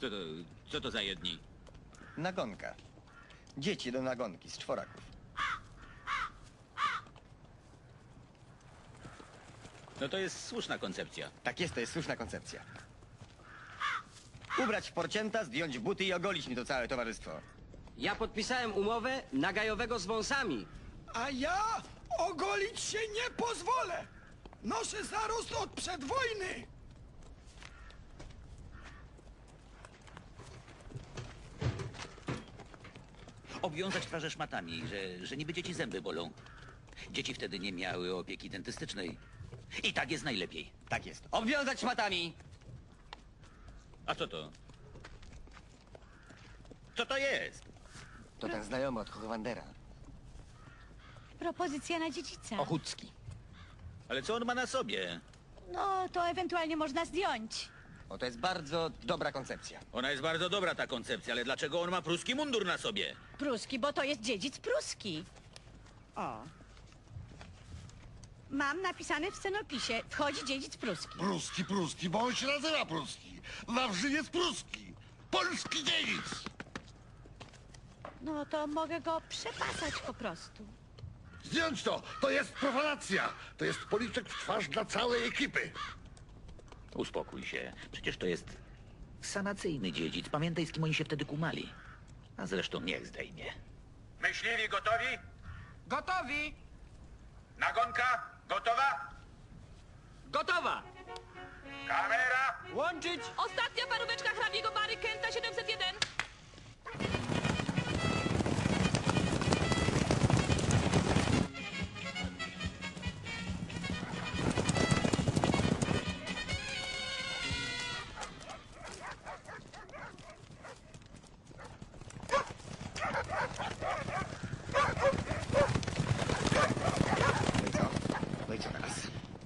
Co to, co to za jedni? Nagonka. Dzieci do nagonki z czworaków. No to jest słuszna koncepcja. Tak jest, to jest słuszna koncepcja. Ubrać w porcięta, zdjąć buty i ogolić mi to całe towarzystwo. Ja podpisałem umowę nagajowego z wąsami. A ja ogolić się nie pozwolę! Noszę zarost od przedwojny! Obwiązać twarze szmatami, że, że niby dzieci zęby bolą. Dzieci wtedy nie miały opieki dentystycznej. I tak jest najlepiej. Tak jest. Obwiązać szmatami! A co to? Co to jest? To ten znajomy od Hochwandera. Propozycja na dziedzica. Ochucki. Ale co on ma na sobie? No, to ewentualnie można zdjąć. O, to jest bardzo dobra koncepcja. Ona jest bardzo dobra, ta koncepcja, ale dlaczego on ma pruski mundur na sobie? Pruski, bo to jest dziedzic pruski. O. Mam napisane w scenopisie. Wchodzi dziedzic pruski. Pruski, pruski, bo on się nazywa pruski. Wawrzyniec pruski. Polski dziedzic. No to mogę go przepasać po prostu. Zdjąć to, to jest profanacja. To jest policzek w twarz dla całej ekipy. Uspokój się. Przecież to jest sanacyjny dziedzic. Pamiętaj, z kim oni się wtedy kumali. A zresztą niech zdejmie. Myśliwi gotowi? Gotowi! Nagonka gotowa? Gotowa! Kamera! Łączyć! Ostatnia paróweczka hrabiego Bary Kenta 701.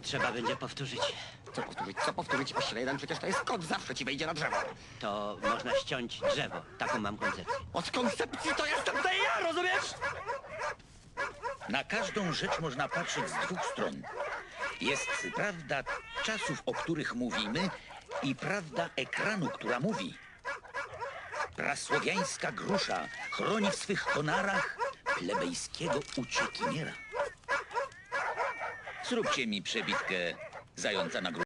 Trzeba będzie powtórzyć. Co powtórzyć? Co powtórzyć? Ościele jeden, przecież to jest kot, zawsze ci wejdzie na drzewo. To można ściąć drzewo. Taką mam koncepcję. Od koncepcji to jestem tutaj ja, rozumiesz? Na każdą rzecz można patrzeć z dwóch stron. Jest prawda czasów, o których mówimy i prawda ekranu, która mówi. Prasłowiańska grusza chroni w swych konarach plebejskiego uciekiniera. Zróbcie mi przebitkę zająca na grusza.